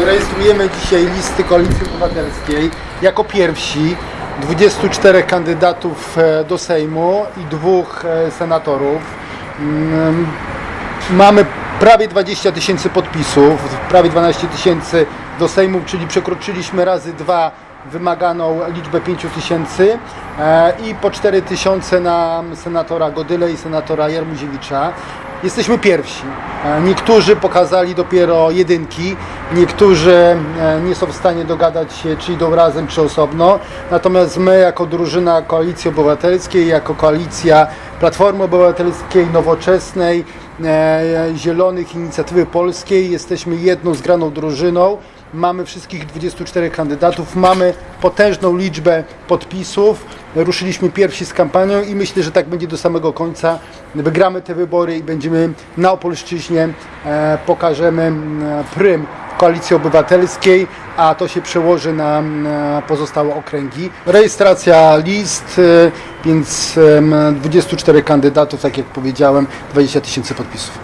Rejestrujemy dzisiaj listy Koalicji Obywatelskiej. Jako pierwsi 24 kandydatów e, do Sejmu i dwóch e, senatorów. Mm, Mamy prawie 20 tysięcy podpisów, prawie 12 tysięcy do Sejmu, czyli przekroczyliśmy razy dwa wymaganą liczbę 5 tysięcy e, i po 4 tysiące na senatora Godyle i senatora Jarmuziewicza. Jesteśmy pierwsi. E, Niektórzy pokazali dopiero jedynki, niektórzy e, nie są w stanie dogadać się, czy idą razem, czy osobno. Natomiast my, jako drużyna Koalicji Obywatelskiej, jako koalicja Platformy Obywatelskiej, Nowoczesnej, e, Zielonych, Inicjatywy Polskiej, jesteśmy jedną zgraną drużyną. Mamy wszystkich 24 kandydatów, mamy potężną liczbę podpisów. Ruszyliśmy pierwsi z kampanią i myślę, że tak będzie do samego końca. Wygramy te wybory i będziemy na Opolszczyźnie, e, pokażemy prym Koalicji Obywatelskiej, a to się przełoży na, pozostałe okręgi. Rejestracja list, e, więc em, 24 kandydatów, tak jak powiedziałem, 20 tysięcy podpisów.